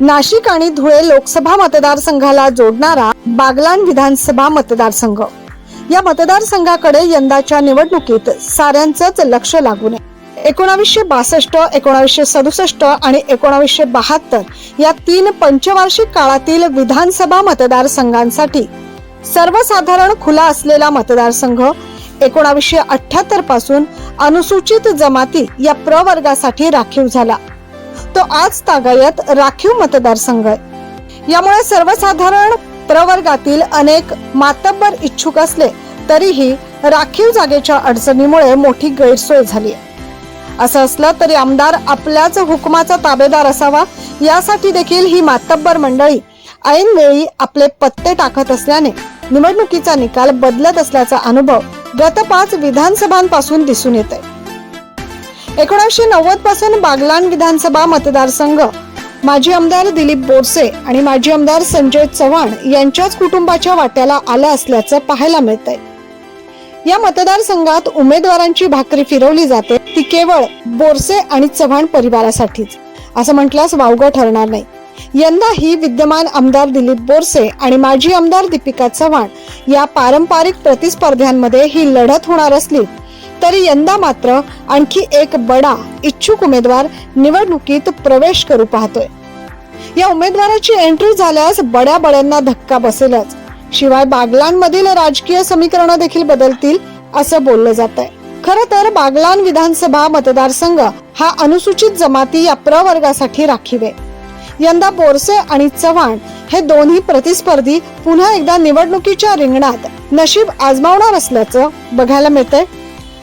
नाशिक आणि धुळे लोकसभा मतदारसंघाला जोडणारा बागलाण विधानसभा मतदारसंघ. या मतदारसंघाकडे यंदाच्या निवडणुकीत साऱ्यांचंच लक्ष लागू नये एकोणावीसशे बासष्ट एकोणावीसशे सदुसष्ट आणि एकोणावीसशे बहात्तर या तीन पंचवार्षिक काळातील विधानसभा मतदारसंघांसाठी सर्वसाधारण खुला असलेला मतदारसंघ एकोणावीसशे अठ्याहत्तरपासून अनुसूचित जमाती या प्रवर्गासाठी राखीव झाला. तो आज तागायत राखीव मतदारसंघ आहे. यामुळे सर्वसाधारण प्रवर्गातील अनेक मातब्बर इच्छुक असले तरीही राखीव जागेच्या अडचणीमुळे मोठी गैरसोय झाली आहे. असं असलं तरी आमदार आपल्याच हुकमाचा ताबेदार असावा यासाठी देखील ही मातब्बर मंडळी ऐनवेळी आपले पत्ते टाकत असल्याने निवडणुकीचा निकाल बदलत असल्याचा अनुभव गत पाच विधानसभांपासून दिसून येत आहे एकोणीसशे नव्वदपासून बागलान विधानसभा मतदारसंघ. माजी आमदार दिलीप बोरसे आणि माजी आमदार संजय चव्हाण यांच्याच कुटुंबाच्या वाट्याला आलं असल्याचं पाहायला मिळतंय. आहे या मतदारसंघात उमेदवारांची भाकरी फिरवली जाते ती केवळ बोरसे आणि चव्हाण परिवारासाठीच. असं म्हटल्यास वावगं ठरणार नाही. यंदाही विद्यमान आमदार दिलीप बोरसे आणि माजी आमदार दीपिका चव्हाण या पारंपरिक प्रतिस्पर्ध्यांमध्ये ही लढत होणार असली तरी यंदा मात्र आणखी एक बडा इच्छुक उमेदवार निवडणुकीत प्रवेश करू पाहतोय. या उमेदवाराची एंट्री झाल्यास बड्या बड्यांना धक्का बसेलच. शिवाय बागलांमधील राजकीय समीकरणं देखील बदलतील असं बोललं जात आहे खर तर बागलान विधानसभा मतदारसंघ हा अनुसूचित जमाती या प्रवर्गासाठी राखीव आहे. यंदा बोरसे आणि चव्हाण हे दोन्ही प्रतिस्पर्धी पुन्हा एकदा निवडणुकीच्या रिंगणात नशीब आजमावणार असल्याचं बघायला मिळतंय.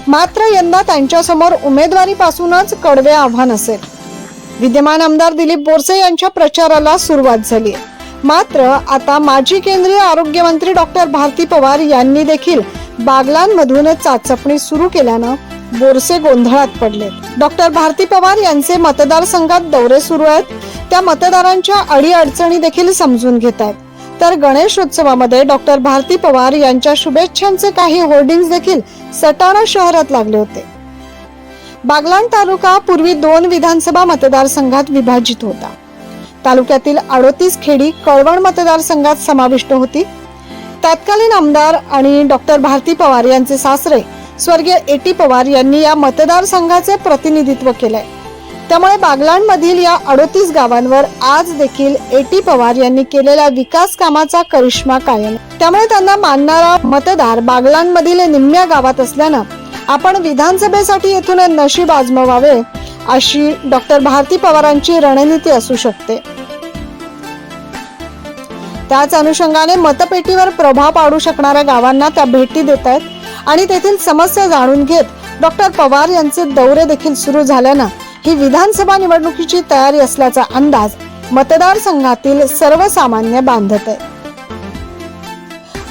मात्र यंदा त्यांच्यासमोर उमेदवारीपासूनच कडवे आव्हान असेल. विद्यमान आमदार दिलीप बोरसे यांच्या प्रचाराला सुरुवात झाली मात्र आता माजी केंद्रीय आरोग्य मंत्री डॉक्टर भारती पवार यांनी देखील बागलांमधून चाचपणी सुरू केल्यानं बोरसे गोंधळात पडले. डॉक्टर भारती पवार यांचे मतदारसंघात दौरे सुरू आहेत. त्या मतदारांच्या अडीअडचणी देखील समजून घेत आहेत. तर गणेशोत्सवामध्ये डॉक्टर भारती पवार यांच्या शुभेच्छांचे काही होर्डिंग देखील सटाणा शहरात लागले होते. बागलाण तालुका पूर्वी दोन विधानसभा मतदारसंघात विभाजित होता. तालुक्यातील अडोतीस खेडी कळवण मतदारसंघात समाविष्ट होती. तत्कालीन आमदार आणि डॉक्टर भारती पवार यांचे सासरे स्वर्गीय ए टी पवार यांनी या मतदारसंघाचे प्रतिनिधित्व केलंय. त्यामुळे बागलांमधील या अडोतीस गावांवर आज देखील एटी पवार यांनी केलेल्या विकास कामाचा करिश्मा कायम. त्यामुळे त्यांना मानणारा मतदार बागलांमधील निम्म्या गावात असल्यानं आपण विधानसभेसाठी येथून नशीब आजमवावे अशी डॉक्टर भारती पवारांची रणनीती असू शकते. त्याच अनुषंगाने मतपेटीवर प्रभाव पाडू शकणाऱ्या गावांना त्या भेटी देत आहेत आणि तेथील समस्या जाणून घेत डॉक्टर पवार यांचे दौरे देखील सुरू झाल्यानं ही विधानसभा निवडणुकीची तयारी असल्याचा अंदाज मतदारसंघातील सर्वसामान्य बांधत आहे.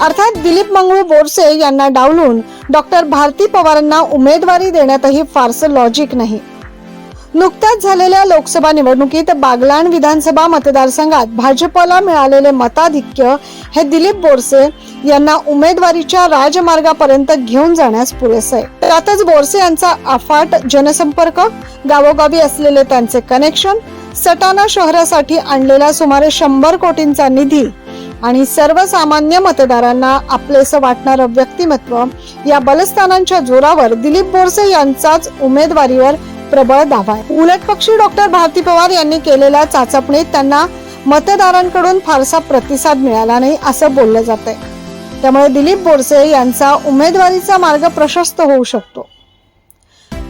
अर्थात दिलीप मंगळू बोरसे यांना डावलून डॉक्टर भारती पवारांना उमेदवारी देण्यातही फारसं लॉजिक नाही. नुकत्याच झालेल्या लोकसभा निवडणुकीत बागलाण विधानसभा मतदारसंघात भाजपला मिळालेले मताधिक्य हे दिलीप बोरसे यांना उमेदवारीच्या राजमार्गापर्यंत घेऊन जाण्यास पुरेसे आहे. त्यातच बोरसे यांचा अफाट जनसंपर्क गावोगावी असलेले त्यांचे कनेक्शन सटाणा शहरासाठी आणलेला सुमारे शंभर कोटींचा निधी आणि सर्वसामान्य मतदारांना आपलेसं वाटणारं व्यक्तिमत्व या बलस्थानांच्या जोरावर दिलीप बोरसे यांचाच उमेदवारीवर प्रबळ दावा आहे उलट पक्षी डॉक्टर भारती पवार यांनी केलेल्या चाचपणीत त्यांना मतदारांकडून फारसा प्रतिसाद मिळाला नाही असं बोललं जात आहे त्यामुळे दिलीप बोरसे यांचा उमेदवारीचा मार्ग प्रशस्त होऊ शकतो.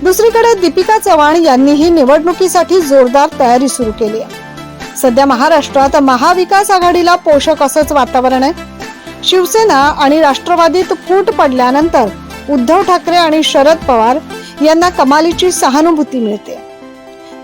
दुसरीकडे दीपिका चव्हाण यांनीही निवडणुकीसाठी जोरदार तयारी सुरू केली आहे. सध्या महाराष्ट्रात महाविकास आघाडीला पोषक असंच वातावरण आहे. शिवसेना आणि राष्ट्रवादीत फूट पडल्यानंतर उद्धव ठाकरे आणि शरद पवार यांना कमालीची सहानुभूती मिळते.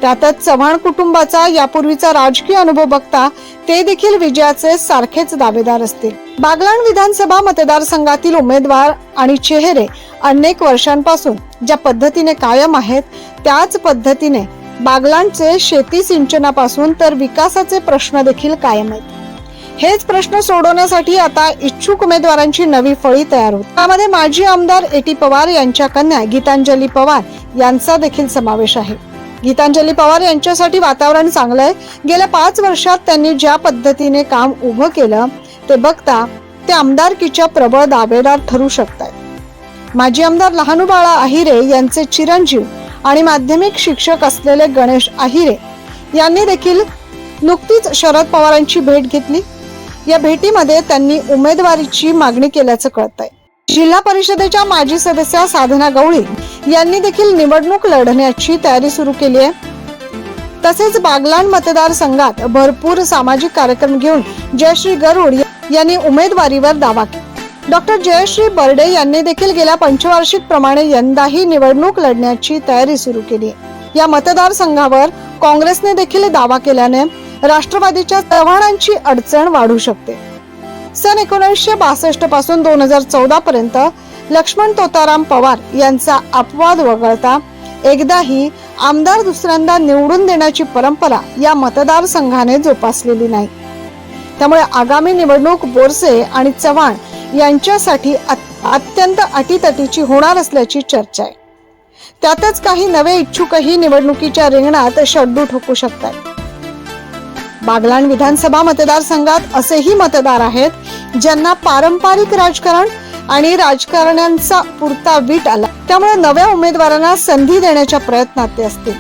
त्यातच चव्हाण कुटुंबाचा यापूर्वीचा राजकीय अनुभव बघता ते देखील विजयाचे सारखेच दावेदार असतील. बागलाण विधानसभा मतदारसंघातील उमेदवार आणि चेहरे अनेक वर्षांपासून ज्या पद्धतीने कायम आहेत त्याच पद्धतीने बागलाणचे शेती सिंचनापासून तर विकासाचे प्रश्न देखील कायम आहेत. हेच प्रश्न सोडवण्यासाठी आता इच्छुक उमेदवारांची नवी फळी तयार होत. त्यामध्ये माजी आमदार एटी पवार यांच्या कन्या गीतांजली पवार यांचा देखील समावेश आहे. गीतांजली पवार यांच्यासाठी वातावरण चांगलं आहे गेल्या पाच वर्षात त्यांनी ज्या पद्धतीने काम उभं केलं ते बघता ते आमदारकीच्या प्रबळ दावेदार ठरू शकत आहेत माजी आमदार लहानू बाळा अहिरे यांचे चिरंजीव आणि माध्यमिक शिक्षक असलेले गणेश अहिरे यांनी देखील नुकतीच शरद पवारांची भेट घेतली. या भेटीमध्ये त्यांनी उमेदवारीची मागणी केल्याचं कळतंय. जिल्हा परिषदेच्या माजी सदस्या साधना गवळी यांनी देखील निवडणूक लढण्याची तयारी सुरू केली आहे. तसेच बागलाण मतदारसंघात भरपूर सामाजिक कार्यक्रम घेऊन जयश्री गरुड यांनी उमेदवारीवर दावा केला. डॉक्टर जयश्री बर्डे यांनी देखील गेल्या पंचवार्षिक प्रमाणे यंदाही निवडणूक लढण्याची तयारी सुरू केली या मतदारसंघावर काँग्रेसने देखील दावा केल्याने राष्ट्रवादीच्या चव्हाणांची अडचण वाढू शकते. सन एकोणीसशे बासष्टपासून दोन हजार चौदा पर्यंत लक्ष्मण तोताराम पवार यांचा अपवाद वगळता एकदाही आमदार दुसऱ्यांदा निवडून देण्याची परंपरा या मतदारसंघाने जोपासलेली नाही. त्यामुळे आगामी निवडणूक बोरसे आणि चव्हाण यांच्यासाठी अत- अत्यंत अटीतटीची होणार असल्याची चर्चा आहे. त्यातच काही नवे इच्छुकही निवडणुकीच्या रिंगणात शड्डू ठोकू शकतात. बागलाण विधानसभा मतदारसंघात असेही मतदार आहेत ज्यांना पारंपरिक राजकारण आणि राजकारण्यांचा पुरता वीट आला. त्यामुळे नव्या उमेदवारांना संधी देण्याच्या प्रयत्नात ते असतील.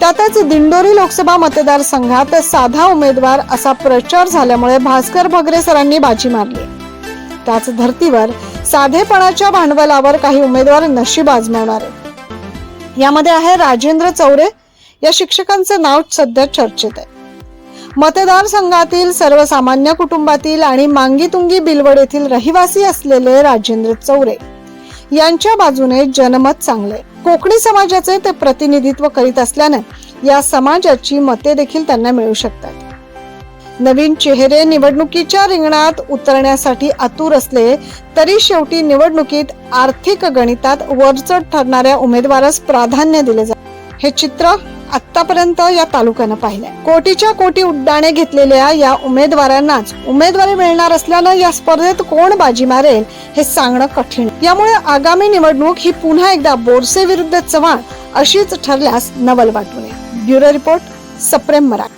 त्यातच दिंडोरी लोकसभा मतदारसंघात साधा उमेदवार असा प्रचार झाल्यामुळे भास्कर भगरे सरांनी बाजी मारली. त्याच धर्तीवर साधेपणाच्या भांडवलावर काही उमेदवार नशीब आजमावणार आहेत. यामध्ये आहे राजेंद्र चौरे. या शिक्षकांचं नाव सध्या चर्चेत आहे. मतदारसंघातील सर्वसामान्य कुटुंबातील आणि मांगीतुंगी बिलवड येथील रहिवासी असलेले राजेंद्र चौरे यांच्या बाजूने जनमत चांगले. कोकणी समाजाचे ते प्रतिनिधित्व करीत असल्याने या समाजाची मते देखील त्यांना मिळू शकतात. नवीन चेहरे निवडणुकीच्या रिंगणात उतरण्यासाठी आतुर असले तरी शेवटी निवडणुकीत आर्थिक गणितात वरचढ ठरणाऱ्या उमेदवारास प्राधान्य दिले जाते हे चित्र आतापर्यंत या तालुक्यानं पाहिल्या. कोटीच्या कोटी उड्डाणे घेतलेल्या या उमेदवारांनाच उमेदवारी मिळणार असल्यानं या स्पर्धेत कोण बाजी मारेल हे सांगणं कठीण. यामुळे आगामी निवडणूक ही पुन्हा एकदा बोरसे विरुद्ध चव्हाण अशीच ठरल्यास नवल वाटू नये. ब्युरो रिपोर्ट सप्रेम मराठी.